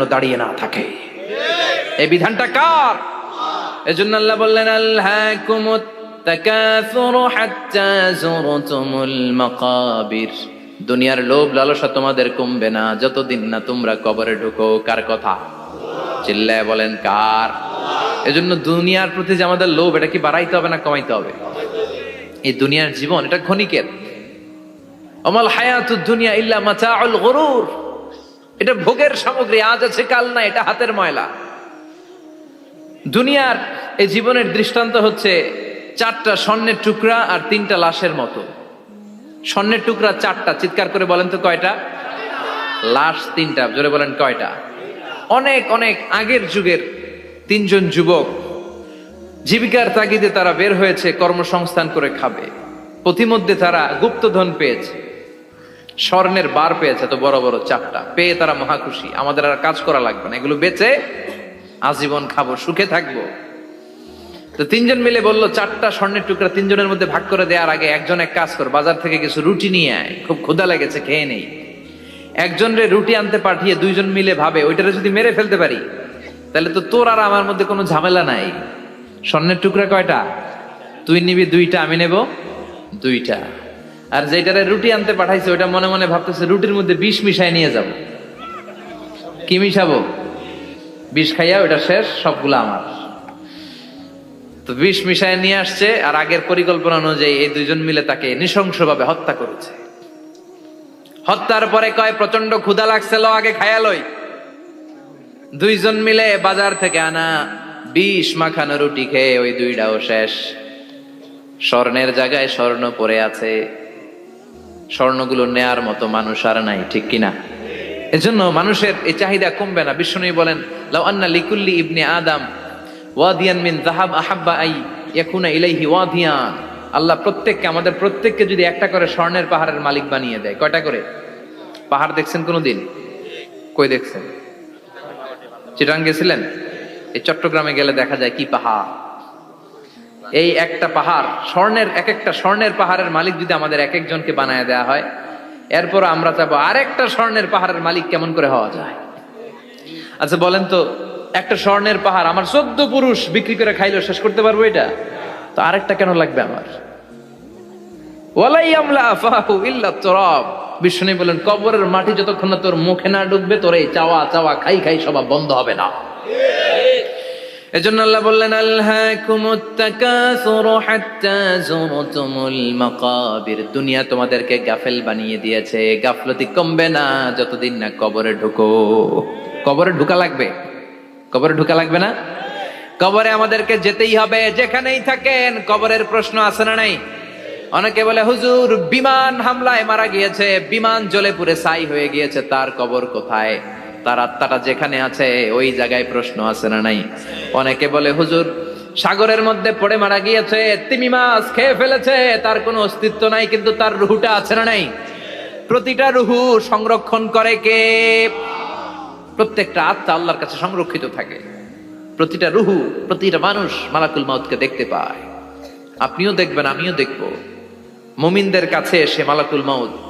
জন্য দাঁড়িয়ে না থাকে। এই বিধানটা কার? এজন্য আল্লাহ বললেন যুরতুমুল মাকাবির। দুনিয়ার লোভ লালসা তোমাদের কমবে না, যতদিন না তোমরা কবরে ঢুকো। কার কথা? চিল্লায় বলেন, কার? এজন্য দুনিয়ার প্রতি যে আমাদের লোভ, এটা কি বাড়াইতে হবে না কমাইতে হবে? এই দুনিয়ার জীবন, এটা ক্ষণিকের। অমল হায়াতু দুনিয়া ইল্লা মাতাউল গরুর। এটা ভোগের সামগ্রী, আজ আছে, কাল না এটা হাতের ময়লা। দুনিয়ার এই জীবনের দৃষ্টান্ত হচ্ছে চারটা স্বর্ণের টুকরা আর তিনটা লাশের মতো। স্বর্ণের টুকরা চারটা, চিৎকার করে বলেন তো কয়টা? লাশ তিনটা, জোরে বলেন কয়টা? অনেক অনেক আগের যুগের তিনজন যুবক জীবিকার তাগিদে তারা বের হয়েছে, কর্মসংস্থান করে খাবে। প্রতিমধ্যে তারা গুপ্তধন পেয়েছে। স্বর্ণের বার পেয়েছে তো বড় বড় চারটা পেয়ে তারা মহা খুশি। আমাদের আর কাজ করা লাগবে না। এগুলো বেচে আজীবন খাব, সুখে থাকব। তো তিনজন মিলে বলল, চারটা স্বর্ণের টুকরা তিনজনের মধ্যে ভাগ করে দেওয়ার আগে একজন এক কাজ কর, বাজার থেকে কিছু রুটি নিয়ে আয়। খুব ক্ষুধা লেগেছে, খেয়ে নেই। একজন রে রুটি আনতে পাঠিয়ে দুইজন মিলে ভাবে, ওইটারে যদি মেরে ফেলতে পারি, তাহলে তো তোর আর আমার মধ্যে কোনো ঝামেলা নাই। স্বর্ণের টুকরা কয়টা? তুই নিবি দুইটা, আমি নেব দুইটা। আর যেটারে রুটি আনতে পাঠাইছে, ওইটা মনে মনে ভাবতেছে, রুটির মধ্যে বিষ মিশাই নিয়ে যাব। কি মিশাবো? বিষ খাইয়া ওইটা শেষ, সবগুলো আমার। তো বিষ মিশায় নিয়ে আসছে, আর আগের পরিকল্পনা অনুযায়ী এই দুইজন মিলে তাকে নৃশংসভাবে হত্যা করেছে। হত্যার পরে কয় প্রচণ্ড ক্ষুধা লাগছে, লো, আগে খায়ালই দুইজন মিলে বাজার থেকে আনা বিষ মাখানো রুটি খেয়ে ওই দুইটাও শেষ। স্বর্ণের জায়গায় স্বর্ণ পড়ে আছে। স্বর্ণগুলো নেয়ার মতো মানুষ আর নাই, ঠিক কিনা? এজন্য মানুষের এই চাহিদা কমবে না। বিষ্ণু বলেন, লাউ আন্না লিকুল্লি ইবনে আদম ওয়াদিয়ান মিন জাহাব আহাব্বা আই ইয়াকুনা ইলাইহি ওয়াদিয়ান। আল্লাহ প্রত্যেককে, আমাদের প্রত্যেককে যদি একটা করে স্বর্ণের পাহাড়ের মালিক বানিয়ে দেয়, কয়টা করে? পাহাড় দেখছেন কোনোদিন? কই দেখছেন? চিটাং গেছিলেন? এই চট্টগ্রামে গেলে দেখা যায় কি পাহাড়? এই একটা পাহাড়, স্বর্ণের এক একটা স্বর্ণের পাহাড়ের মালিক যদি আমাদের এক একজনকে বানায় দেওয়া হয়, এরপর আমরা চাবো আরেকটা স্বর্ণের পাহাড়ের মালিক কেমন করে হওয়া যায়? আচ্ছা বলেন তো, একটা স্বর্ণের পাহাড় আমার চোদ্দ পুরুষ বিক্রি করে খাইলেও শেষ করতে পারব এটা? তো আরেকটা কেন লাগবে আমার? বিষ্ণু বলেন, কবরের মাটি যতক্ষণ না তোর মুখে না ডুববে, তোর এই চাওয়া চাওয়া খাই খাই সবা বন্ধ হবে না। এজন্য আল্লাহ বললেন দুনিয়া তোমাদেরকে গাফেল বানিয়ে দিয়েছে। গাফলতি কমবে না যতদিন না কবরে ঢুকো। কবরে ঢুকা লাগবে? কবরে ঢুকা লাগবে না? কবরে আমাদেরকে যেতেই হবে। যেখানেই থাকেন, কবরের প্রশ্ন আছে না নাই? অনেকে বলে, হুজুর, বিমান হামলায় মারা গিয়েছে। বিমান জ্বলে পুরে ছাই হয়ে গিয়েছে। তার কবর কোথায়? তার আত্মাটা যেখানে আছে, ওই জায়গায় প্রশ্ন আছে না নাই? অনেকে বলে, হুজুর, সাগরের মধ্যে পড়ে মারা গিয়েছে, তিমি মাছ খেয়ে ফেলেছে, তার কোনো অস্তিত্ব নাই, কিন্তু তার রুহুটা আছে না নাই? প্রতিটা রুহু সংরক্ষণ করে কে? প্রত্যেকটা আত্মা আল্লাহর কাছে সংরক্ষিত থাকে। প্রতিটা রুহু, প্রতিটা মানুষ মালাকুল মাউতকে দেখতে পায়। আপনিও দেখবেন, আমিও দেখব। মুমিনদের কাছে এসে মালাকুল মাউত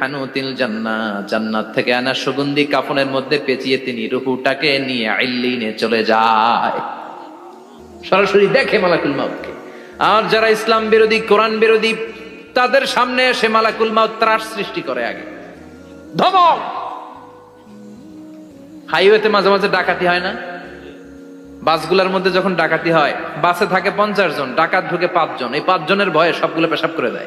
হানুতিল জান্নাত থেকে সুগন্ধি কাফনের মধ্যে পেঁচিয়ে তিনি রুহুটাকে নিয়ে চলে যায়। সরাসরি দেখে আর যারা ইসলাম বিরোধী, কোরআন বিরোধী, তাদের সামনে এসে মালাকুল মাউত ত্রাস সৃষ্টি করে আগে। ধমক! হাইওয়েতে মাঝে মাঝে ডাকাতি হয় না? বাসগুলোর মধ্যে যখন ডাকাতি হয়, বাসে থাকে পঞ্চাশ জন, ডাকাত ঢুকে পাঁচজন। এই পাঁচজনের ভয়ে সবগুলো পেশাব করে দেয়।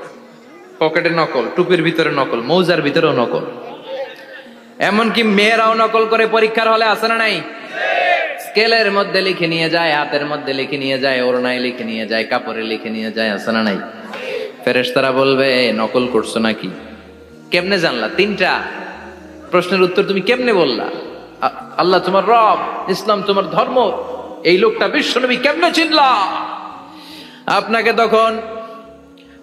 পকেটে নকল, টুপির ভিতরে নকল, মৌজার ভিতরেও নকল। এমনকি মেয়েরাও নকল করে পরীক্ষার হলে আসে না নাই? স্কেলের মধ্যে লিখে নিয়ে যায়, হাতের মধ্যে লিখে নিয়ে যায় ওরনায় লিখে নিয়ে যায়, কাপড়ে লিখে নিয়ে যায় আসে না নাই? ফেরেশতারা বলবে নকল করছ নাকি? কেমনে জানলা? তিনটা। প্রশ্নের উত্তর তুমি কেমনে বললা? আল্লাহ তোমার রব, ইসলাম তোমার ধর্ম, এই লোকটা বিশ্বনবী কেমনে চিনলা? আপনাকে তখন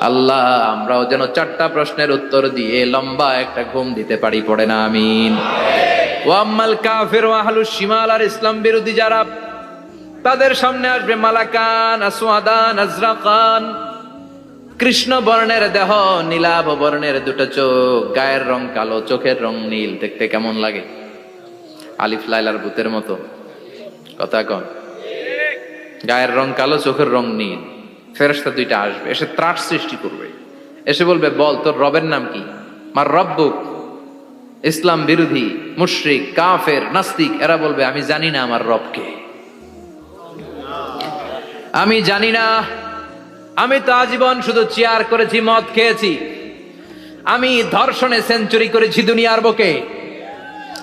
আল্লাহ, আমরাও যেন চারটা প্রশ্নের উত্তর দিয়ে লম্বা একটা ঘুম দিতে পারি, পড়ে না, আমিন। ওয়াম্মাল কাফির ওয়াহালু শিমাল আর ইসলাম বিরোধী যারা, তাদের সামনে আসবে মালাকান, আসওয়াদান, আজরাকান। কৃষ্ণ বর্ণের দেহ, নীলাভ বর্ণের দুটো চোখ, গায়ের রং কালো, চোখের রং নীল, দেখতে কেমন লাগে? আলিফ লাইলার ভূতের মতো। কথা কন। গায়ের রং কালো, চোখের রং নীল। ফেরস্তা দুইটা আসবে, এসে ত্রাস সৃষ্টি করবে। এসে বলবে, বল, তোর রবের নাম কি? মার রব্বুক, ইসলাম বিরোধী, মুশরিক, কাফের, নাস্তিক, এরা বলবে, আমি জানি না আমার রবকে। আমি জানি না, আমি তো আজীবন শুধু চেয়ার করেছি, মদ খেয়েছি। আমি ধর্ষণে সেঞ্চুরি করেছি দুনিয়ার বুকে।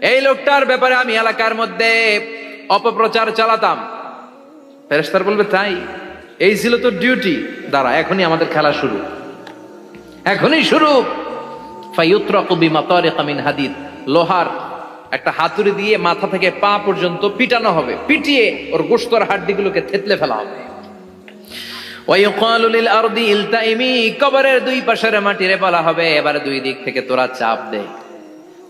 এই লোকটার ব্যাপারে আমি এলাকার মধ্যে অপপ্রচার চালাতাম। ফেরেস্তার বলবে, তাই? এই ছিল তো ডিউটি দাঁড়া, এখনই আমাদের খেলা শুরু। এখনই শুরু। হাদিদ। লোহার একটা হাতুড়ি দিয়ে মাথা থেকে পা পর্যন্ত পিটানো হবে। পিটিয়ে ওর গোস্তর হাড্ডিগুলোকে থেতলে ফেলা হবে। কবরের দুই পাশের মাটিরে বলা হবে। এবার দুই দিক থেকে তোরা চাপ দে।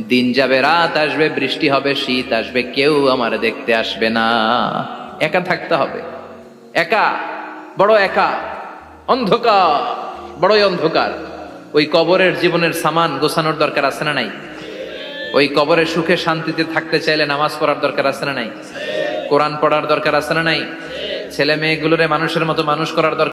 দিন যাবে, রাত আসবে, বৃষ্টি হবে, শীত আসবে, কেউ আমার দেখতে আসবে না। একা থাকতে হবে। একা, বড় একা, অন্ধকার, বড়ই অন্ধকার। ওই কবরের জীবনের সামান গোছানোর দরকার আছে না নাই? ওই কবরে সুখে শান্তিতে থাকতে চাইলে নামাজ পড়ার দরকার আছে না নাই? কোরআন পড়ার দরকার আছে না নাই? ছেলে মেয়েগুলোরে মানুষের মতো মানুষ করার দরকার